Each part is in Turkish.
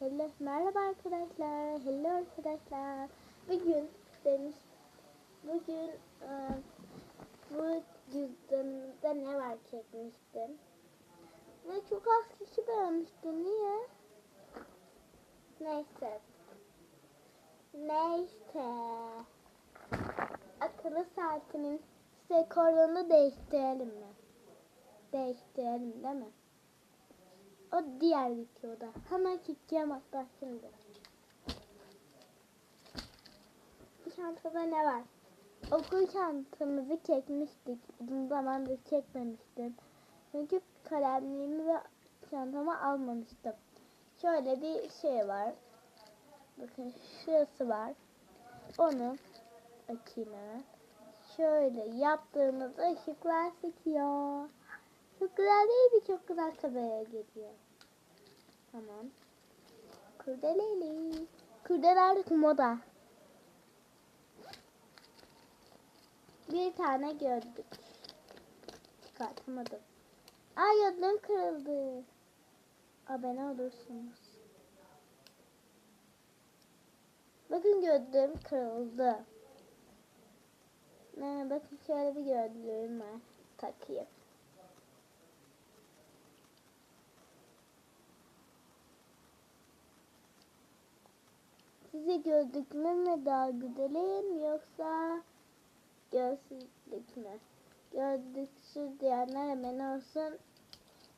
Hello, merhaba arkadaşlar. Hello arkadaşlar. Bugün demiş, bugün e, bu cüzdanımda ne var çekmiştim. Ve çok az kişi beğenmişti. Niye? Neyse. Neyse. Akıllı saatimin rekorunu değiştirelim mi? Değiştirelim değil mi? O diğer videoda. Hemen çekeceğim hatta şimdi. Çantada ne var? Okul çantamızı çekmiştik. Uzun zamandır çekmemiştim. Çünkü kalemliğimi ve çantamı almamıştım. Şöyle bir şey var. Bakın şurası var. Onu açayım hemen. Şöyle yaptığımızda ışıklar sıkıyor. Çok güzel değil mi? Çok güzel kameraya geliyor. Tamam. Kurdeleli. Kurdelelik moda. Bir tane gördük. Çıkartamadım. Ay yodum kırıldı. Abone olursunuz. Bakın gözlüğüm kırıldı. Ee, bakın şöyle bir gözlüğüm var. Takayım. Size gözlükle mi daha güzelim yoksa gözlük mü? Gözlüksüz diyenler hemen olsun.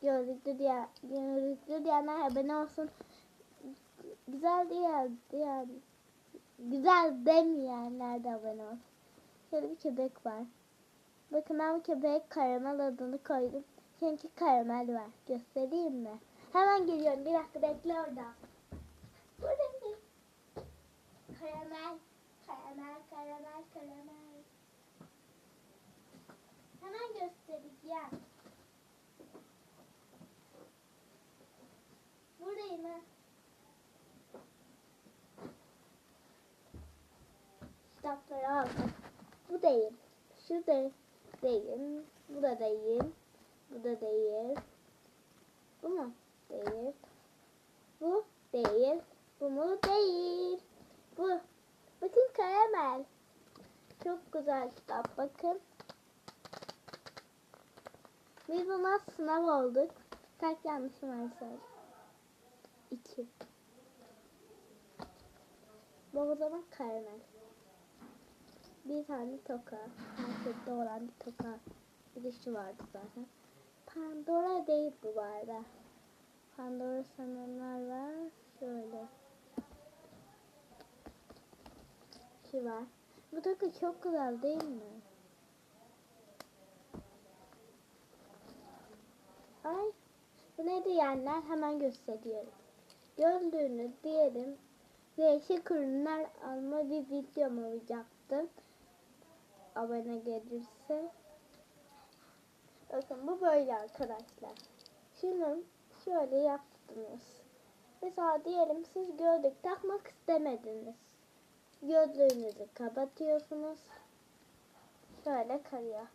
Gözlüklü diye gözlüklü diyenler hemen olsun. Güzel diye diyen güzel demeyenler de abone olsun. Şöyle bir köpek var. Bakın ben bu köpeğe karamel adını koydum. Çünkü karamel var. Göstereyim mi? Hemen geliyorum. Bir dakika bekle orada. Buradayım. Karamel, karamel, karamel, karamel. Hemen göstereceğim. Buradayım ha. Kitapları aldım. Bu değil. Şu da değil. Bu da değil. Bu da değil. Bu mu? Değil. Bu değil. Bu mu? Değil. Bu. Bakın karamel. Çok güzel kitap. Bakın. Biz buna sınav olduk. Kaç yanlışım var sadece? İki. Bu o zaman karamel. Bir tane toka. Markette olan bir toka. Bir de şu vardı zaten. Pandora değil bu arada. Pandora sananlar var. Şöyle. Şu var. Bu toka çok güzel değil mi? Ay. Bu ne diyenler hemen gösteriyorum. Gördüğünüz diyelim. Değişik ürünler alma bir videom olacaktı abone gelirse. Bakın bu böyle arkadaşlar. Şunu şöyle yaptınız. Mesela diyelim siz gözlük takmak istemediniz. Gözlüğünüzü kapatıyorsunuz. Şöyle kalıyor.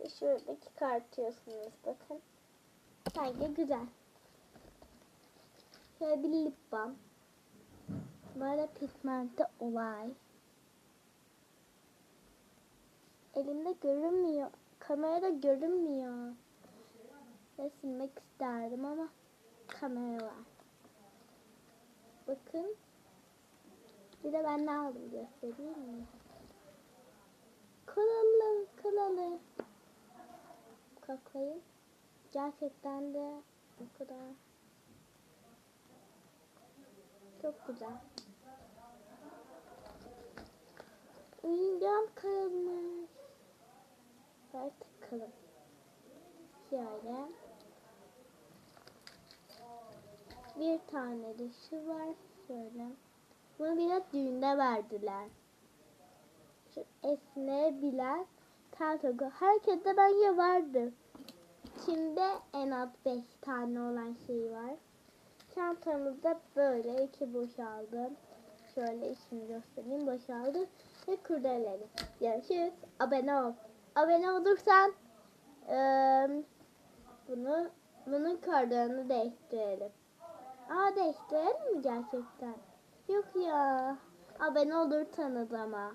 Ve şöyle çıkartıyorsunuz bakın. Sanki güzel. Şöyle bir lip balm. Böyle pigmente olay. elimde görünmüyor. Kamerada görünmüyor. Ve silmek isterdim ama kamera var. Bakın. Bir de ben ne aldım göstereyim mi? Kılalı, kılalı. Kaklayın. Gerçekten de bu kadar. Çok güzel. Oyuncağım kırılmış. Ver tıkalım. Şöyle. Bir tane de şu var. Şöyle. Bunu biraz düğünde verdiler. Şu esneyebilen tartogu. Herkeste bence vardı. Şimdi en az 5 tane olan şey var. Çantamızda böyle iki boşaldı. Şöyle içini göstereyim boşaldı. Ve kurdeleri. Görüşürüz. Abone ol. Abone olursan eee, bunu bunun kardığını değiştirelim. Aa değiştirelim mi gerçekten? Yok ya. Ben olur tanıdı ama.